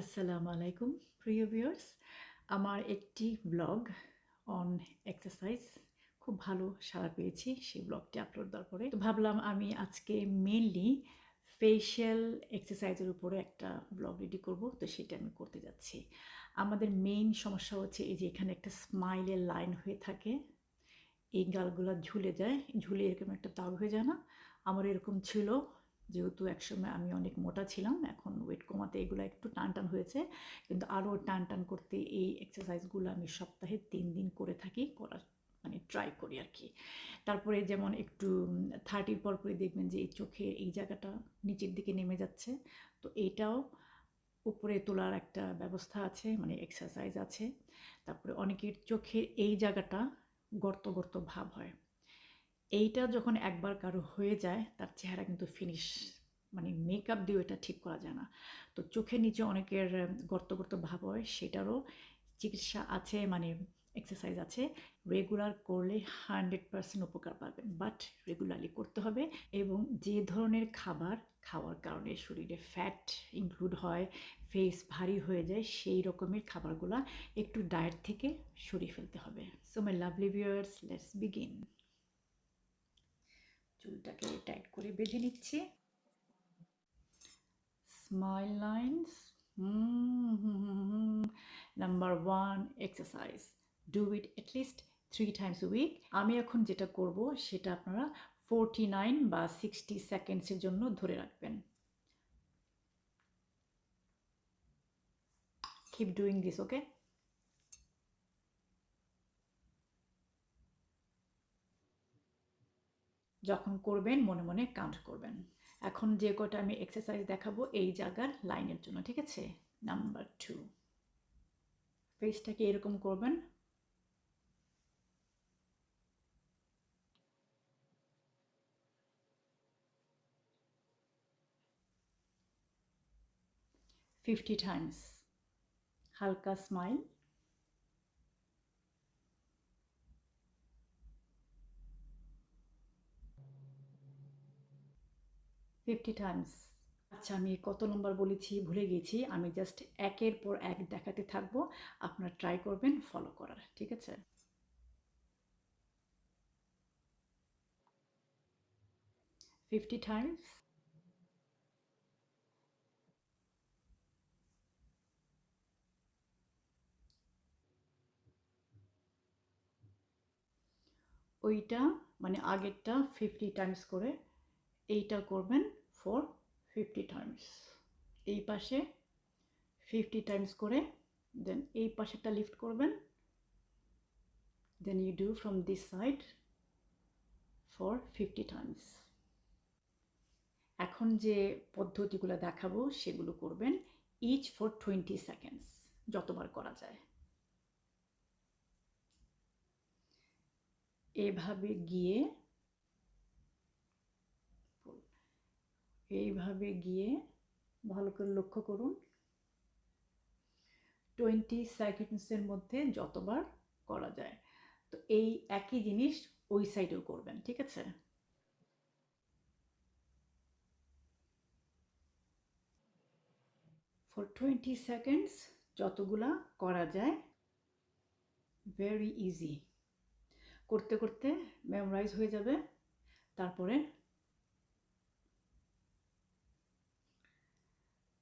আসসালামু আলাইকুম প্রিয় ভিউয়ার্স আমার একটি ব্লগ অন এক্সারসাইজ খুব ভালো সাড়া পেয়েছি সেই ব্লগটি আপলোড দেওয়ার পরে। তো ভাবলাম আমি আজকে মেনলি ফেশিয়াল এক্সারসাইজের উপরে একটা ব্লগ রেডি করব, তো সেটা আমি করতে যাচ্ছি। আমাদের মেইন সমস্যা হচ্ছে এই যে এখানে একটা স্মাইলের লাইন হয়ে থাকে, এই গালগুলো ঝুলে যায়, ঝুলে এরকম একটা দাগ হয়ে যায় না? আমার এরকম ছিল যেহেতু একসময় আমি অনেক মোটা ছিলাম, এখন ওয়েট কমাতে এগুলো একটু টান টান হয়েছে। কিন্তু আরও টান টান করতে এই এক্সারসাইজগুলো আমি সপ্তাহে তিন দিন করে থাকি, করার মানে ট্রাই করি আর কি তারপরে যেমন একটু থার্টির পর পরে দেখবেন যে এই চোখের এই জায়গাটা নিচের দিকে নেমে যাচ্ছে। তো এইটাও উপরে তোলার একটা ব্যবস্থা আছে মানে এক্সারসাইজ আছে। তারপরে অনেকের চোখের এই জায়গাটা গর্ত গর্ত ভাব হয়। এইটা যখন একবার কারও হয়ে যায়, তার চেহারা কিন্তু ফিনিশ মানে মেকআপ দিয়ে এটা ঠিক করা যায় না। তো চোখের নিচে অনেকের গর্ত গর্ত ভাব হয়, সেটারও চিকিৎসা আছে মানে এক্সারসাইজ আছে। রেগুলার করলে হান্ড্রেড পারসেন্ট উপকার পাবেন বাট রেগুলারলি করতে হবে এবং যে ধরনের খাবার খাওয়ার কারণে শরীরে ফ্যাট ইনক্লুড হয় ফেস ভারী হয়ে যায়, সেই রকমের খাবারগুলো একটু ডায়েট থেকে সরিয়ে ফেলতে হবে। So my lovely viewers let's begin চুলটাকে টাইট করে বেঁধে নিচ্ছি। Smile lines number one exercise do it at least three times week আমি এখন যেটা করব সেটা আপনারা ফোরটি নাইন বা সিক্সটি সেকেন্ডসের জন্য ধরে রাখবেন। কিপ ডুইং দিস ওকে যখন করবেন, মনে মনে কাউন্ট করবেন। এখন যে কটা আমি এক্সারসাইজ দেখাবো এই জায়গার লাইনের জন্য, ঠিক আছে? নাম্বার টু ফেসটাকে এরকম করবেন? ফিফটি টাইমস হালকা স্মাইল ফিফটি টাইমস আচ্ছা আমি কত নম্বর বলেছি, ভুলে গেছি। আমি জাস্ট একের পর এক দেখাতে থাকব। আপনারা ট্রাই করবেন ফলো করার, ঠিক আছে? ফিফটি টাইমস ওইটা মানে আগেরটা ফিফটি টাইমস করে এইটা করবেন ফর ফিফটি টাইমস এই পাশে ফিফটি টাইমস করে দেন এই পাশেটা লিফট করবেন। Then you do from this side for fifty times এখন যে পদ্ধতিগুলো দেখাবো সেগুলো করবেন ইচ ফর টোয়েন্টি সেকেন্ডস যতবার করা যায়। এভাবে গিয়ে এইভাবে গিয়ে ভালো করে লক্ষ্য করুন। টোয়েন্টি সেকেন্ডসের মধ্যে যতবার করা যায়। তো এই একই জিনিস ওই সাইডেও করবেন, ঠিক আছে? ফর টোয়েন্টি সেকেন্ডস যতগুলা করা যায় ভেরি ইজি করতে করতে মেমোরাইজ হয়ে যাবে। তারপরে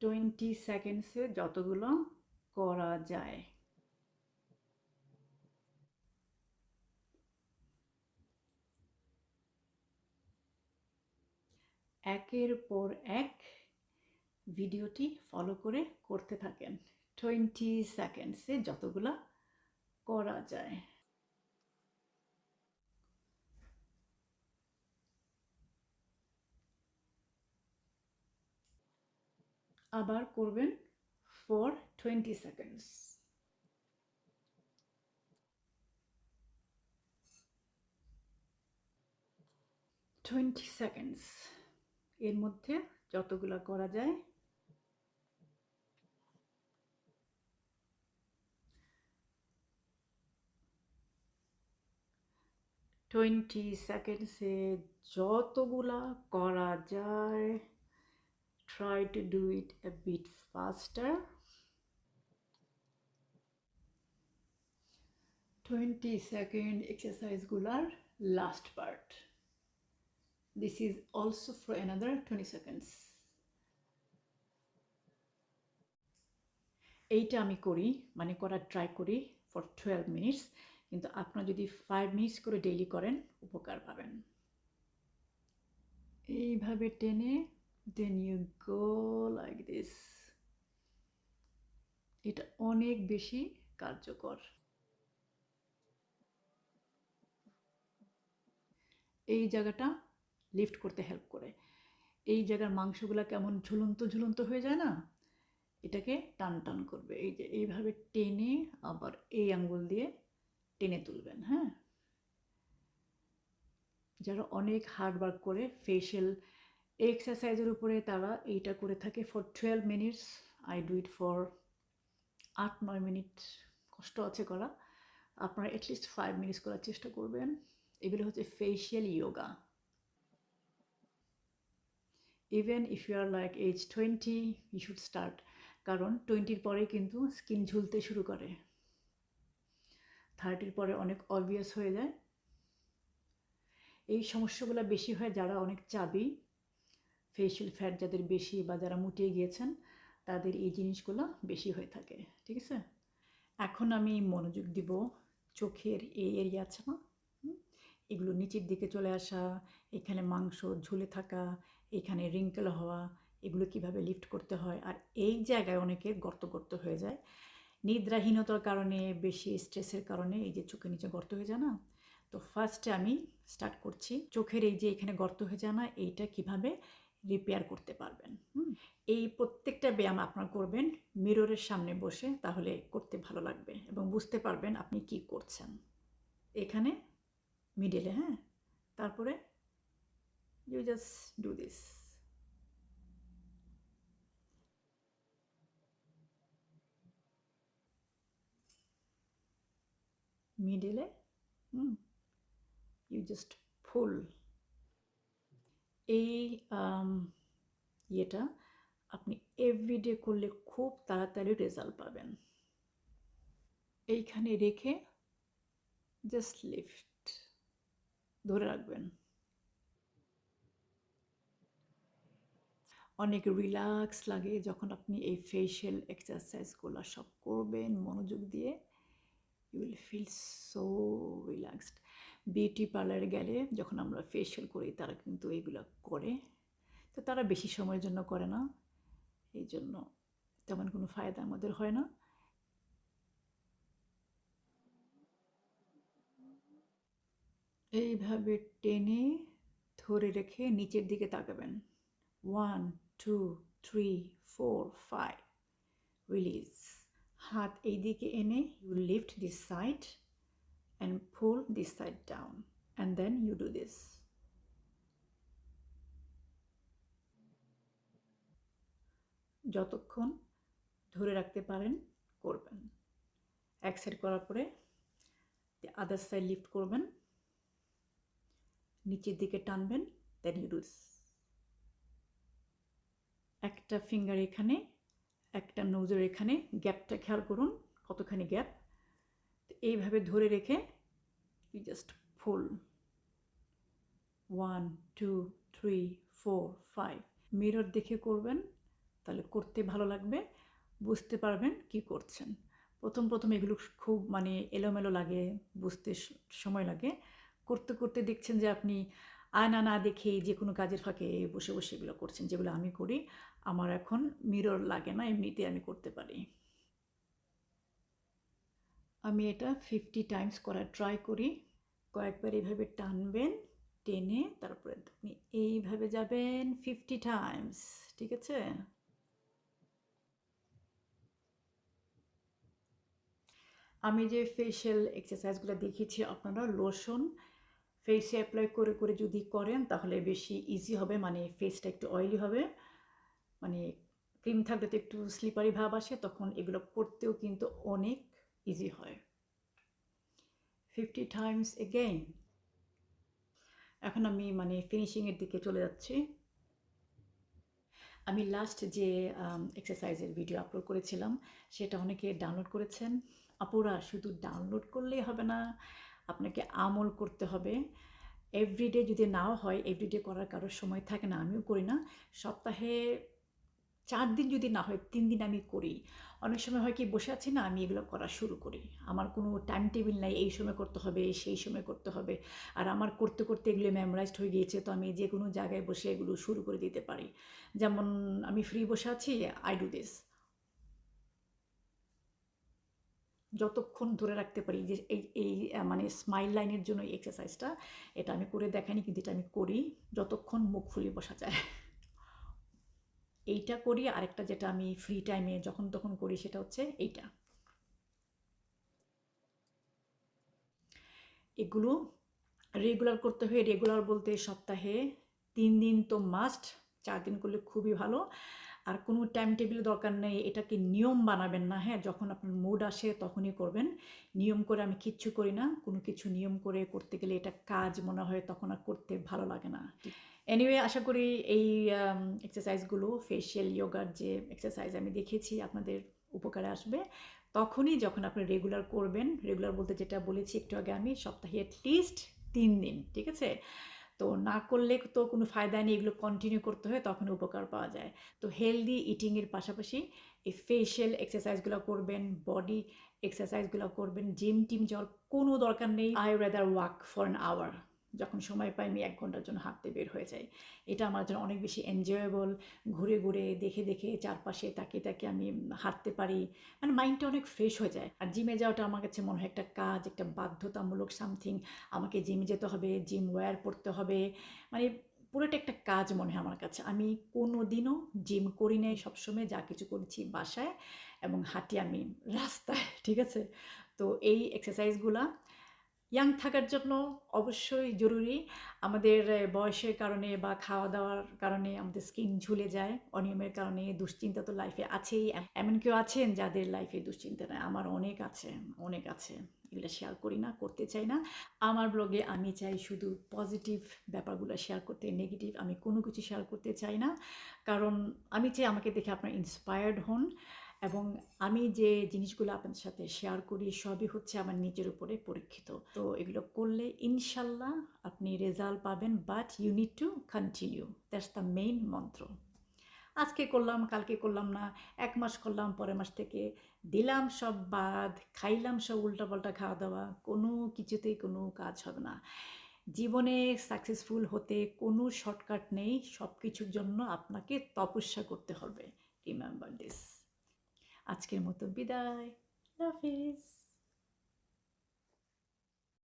টোয়েন্টি সেকেন্ডসে যতগুলো করা যায়। একের পর এক ভিডিওটি ফলো করে করতে থাকেন। টোয়েন্টি সেকেন্ডসে যতগুলো করা যায়। আবার করবেন for twenty seconds twenty seconds এর মধ্যে যতগুলো করা যায়। টোয়েন্টি সেকেন্ডসে যতগুলা করা যায়। try to do it a bit faster. 20 second exercise gular last part. This is also for another 20 seconds. eita ami kori mane kora try kori for 12 minutes kintu apna jodi 5 minutes kore daily koren upokar paben ei bhabe tene then you go like this এটা অনেক বেশি কার্যকর। এই জায়গাটা lift করতে help করে। এই জায়গার মাংসগুলো কেমন ঝুলন্ত ঝুলন্ত হয়ে যায় না? এটাকে টান টান করবে। এই যে এইভাবে টেনে আবার এই আঙ্গুল দিয়ে টেনে তুলবেন হ্যাঁ? যারা অনেক হার্ড ওয়ার্ক করে ফেশিয়াল এক্সারসাইজের উপরে তারা এইটা করে থাকে for twelve minutes I do it for আট, নয় মিনিট কষ্ট আছে করা। আপনারা অ্যাটলিস্ট ফাইভ মিনিটস করার চেষ্টা করবেন। এগুলো হচ্ছে facial yoga even if you are like age twenty you should start কারণ টোয়েন্টির পরে কিন্তু স্কিন ঝুলতে শুরু করে। থার্টির পরে অনেক অবভিয়াস হয়ে যায়। এই সমস্যাগুলো বেশি হয় যারা অনেক চাবি। ফেশিয়াল ফ্যাট যাদের বেশি বা যারা মুটিয়ে গিয়েছেন, তাদের এই জিনিসগুলো বেশি হয়ে থাকে, ঠিক আছে? এখন আমি মনোযোগ দিব চোখের এই এরিয়া আছে না এগুলো নিচের দিকে চলে আসা, এখানে মাংস ঝুলে থাকা, এখানে রিঙ্কেল হওয়া, এগুলো কীভাবে লিফট করতে হয় আর এই জায়গায় অনেকের গর্ত গর্ত হয়ে যায়। নিদ্রাহীনতার কারণে, বেশি স্ট্রেসের কারণে এই যে চোখের নিচে গর্ত হয়ে যায় না? তো ফার্স্টে আমি স্টার্ট করছি। চোখের এই যে এখানে গর্ত হয়ে যায় না, এইটা কীভাবে রিপেয়ার করতে পারবেন। এই প্রত্যেকটা ব্যায়াম আপনার করবেন মিররের সামনে বসে তাহলে করতে ভালো লাগবে এবং বুঝতে পারবেন আপনি কি করছেন। এখানে মিডলে হ্যাঁ? তারপরে ইউ জাস্ট ডু দিস মিডলে হুম? ইউ জাস্ট ফুল এই ইয়েটা আপনি এভরিডে করলে খুব তাড়াতাড়ি রেজাল্ট পাবেন। এইখানে রেখে জাস্ট লিফট ধরে রাখবেন। অনেক রিল্যাক্স লাগে যখন আপনি এই ফেশিয়াল এক্সারসাইজগুলো সব করবেন মনোযোগ দিয়ে। You will feel so relaxed beauty পার্লারে গেলে যখন আমরা ফেশিয়াল করি, তারা কিন্তু এইগুলো করে। তো তারা বেশি সময়ের জন্য করে না। এই জন্য তেমন কোনো ফায়দা আমাদের হয় না। এইভাবে টেনে ধরে রেখে নিচের দিকে তাকাবেন। One two three four five release হাত এই দিকে এনে you lift this side and pull this side down. And then you do this. যতক্ষণ ধরে রাখতে পারেন, করবেন। এক সাইড করার পরে আদার সাইড লিফট করবেন। নিচের দিকে টানবেন দেন ইউ ডুস একটা ফিঙ্গার এখানে, একটা নোজের এখানে গ্যাপটা খেয়াল করুন, কতখানি গ্যাপ এইভাবে ধরে রেখে you just pull one two three four five mirror দেখে করবেন, তাহলে করতে ভালো লাগবে, বুঝতে পারবেন কি করছেন। প্রথম প্রথম এগুলো খুব মানে এলোমেলো লাগে, বুঝতে সময় লাগে। করতে করতে দেখছেন যে আপনি আয়না না দেখে যে কোনো কাজের ফাঁকে বসে বসে এগুলো করছেন, যেগুলো আমি করি, আমার এখন মিরর লাগে না এমনিতে আমি করতে পারি। আমি এটা ফিফটি টাইমস করার ট্রাই করি। কয়েকবার এইভাবে টানবেন, টেনে তারপরে আপনি এইভাবে যাবেন ফিফটি টাইমস ঠিক আছে? আমি যে ফেশিয়াল এক্সারসাইজগুলো দেখিয়েছি, আপনারা লোশন ফেসে অ্যাপ্লাই করে করে যদি করেন, তাহলে বেশি ইজি হবে মানে ফেসটা একটু অয়েলি হবে। মানে ক্রিম থাকলে তো একটু স্লিপারি ভাব আসে, তখন এগুলো করতেও কিন্তু অনেক ইজি হয়। ফিফটি টাইমস এগেইন এখন আমি মানে ফিনিশিংয়ের দিকে চলে যাচ্ছি। আমি লাস্ট যে এক্সারসাইজের ভিডিও আপলোড করেছিলাম, সেটা অনেকে ডাউনলোড করেছেন। আপুরা শুধু ডাউনলোড করলেই হবে না, আপনাকে আমল করতে হবে। এভরিডে যদি নাও হয় এভরিডে করার কারোর সময় থাকে না, আমিও করি না। সপ্তাহে চার দিন যদি না হয়, তিন দিন আমি করি। অনেক সময় হয় কি, বসে আছি না, আমি এগুলো করা শুরু করি। আমার কোনো টাইম টেবিল নাই, এই সময় করতে হবে, সেই সময় করতে হবে। আর আমার করতে করতে এগুলো মেমোরাইজড হয়ে গিয়েছে, তো আমি যে কোনো জায়গায় বসে এগুলো শুরু করে দিতে পারি। যেমন আমি ফ্রি বসে আছি আই ডু দিস যতক্ষণ ধরে রাখতে পারি, যে এই এই মানে স্মাইল লাইনের জন্য এক্সারসাইজটা এটা আমি করে দেখাইনি, কিন্তু এটা আমি করি, যতক্ষণ মুখ ফুলিয়ে বসা যায়। এইটা করি, আরেকটা যেটা আমি ফ্রি টাইমে যখন তখন করি সেটা হচ্ছে এইটা। এগুলো রেগুলার করতে হয় রেগুলার বলতে সপ্তাহে তিন দিন তো মাস্ট চার দিন করলে খুবই ভালো। আর কোনো টাইম টেবিল দরকার নেই এটাকে নিয়ম বানাবেন না হ্যাঁ? যখন আপনার মুড আসে তখনই করবেন। নিয়ম করে আমি কিচ্ছু করি না কোনো কিছু নিয়ম করে করতে গেলে এটা কাজ মনে হয় তখন আর করতে ভালো লাগে না। এনিওয়ে আশা করি এই এক্সারসাইজগুলো ফেশিয়াল ইয়োগার যে এক্সারসাইজ আমি দেখেছি আপনাদের উপকারে আসবে। তখনই যখন আপনি রেগুলার করবেন রেগুলার বলতে যেটা বলেছি একটু আগে আমি সপ্তাহে অ্যাটলিস্ট তিন দিন ঠিক আছে? তো না করলে তো কোনো ফায়দা নেই, এগুলো কন্টিনিউ করতে হয়, তখন উপকার পাওয়া যায়। তো হেলদি ইটিংয়ের পাশাপাশি এই ফেশিয়াল এক্সারসাইজগুলো করবেন বডি এক্সারসাইজগুলো করবেন জিম টিম জল কোনো দরকার নেই। I rather walk for an hour যখন সময় পাই আমি এক ঘণ্টার জন্য হাঁটতে বের হয়ে যাই। এটা আমার জন্য অনেক বেশি এনজয়েবল ঘুরে ঘুরে, দেখে দেখে চারপাশে তাকিয়ে তাকিয়ে আমি হাঁটতে পারি। মানে মাইন্ডটা অনেক ফ্রেশ হয়ে যায়। আর জিমে যাওয়াটা আমার কাছে মনে হয় একটা কাজ, একটা বাধ্যতামূলক সামথিং আমাকে জিমে যেতে হবে জিম ওয়্যার পড়তে হবে। মানে পুরোটা একটা কাজ মনে হয় আমার কাছে। আমি কোনো দিনও জিম করি নাই সবসময়, যা কিছু করেছি বাসায় এবং হাঁটি আমি রাস্তায়, ঠিক আছে? তো এই এক্সারসাইজগুলা ইয়াং থাকার জন্য অবশ্যই জরুরি। আমাদের বয়সের কারণে বা খাওয়া দাওয়ার কারণে আমাদের স্কিন ঝুলে যায়। অনিয়মের কারণে দুশ্চিন্তা তো লাইফে আছেই। এমন কেউ আছেন যাদের লাইফে দুশ্চিন্তা নেই? আমার অনেক আছে অনেক আছে। এগুলো শেয়ার করি না, করতে চাই না। আমার ব্লগে আমি চাই শুধু পজিটিভ ব্যাপারগুলো শেয়ার করতে নেগেটিভ আমি কোনো কিছু শেয়ার করতে চাই না। কারণ আমি চাই আমাকে দেখে আপনারা ইন্সপায়ার্ড হন। এবং আমি যে জিনিসগুলো আপনাদের সাথে শেয়ার করি, সবই হচ্ছে আমার নিজের উপরে পরীক্ষিত। তো এগুলো করলে ইনশাল্লাহ আপনি রেজাল্ট পাবেন but you need to continue that's the main mantra. আজকে করলাম, কালকে করলাম না, এক মাস করলাম, পরের মাস থেকে দিলাম সব বাদ, খাইলাম সব উল্টাপাল্টা খাওয়া দাওয়া কোনো কিছুতেই কোনো কাজ হবে না। জীবনে সাকসেসফুল হতে কোনো শর্টকাট নেই সব কিছুর জন্য আপনাকে তপস্যা করতে হবে। রিমেম্বার দিস আজকের মতো বিদায়। হাফিজ।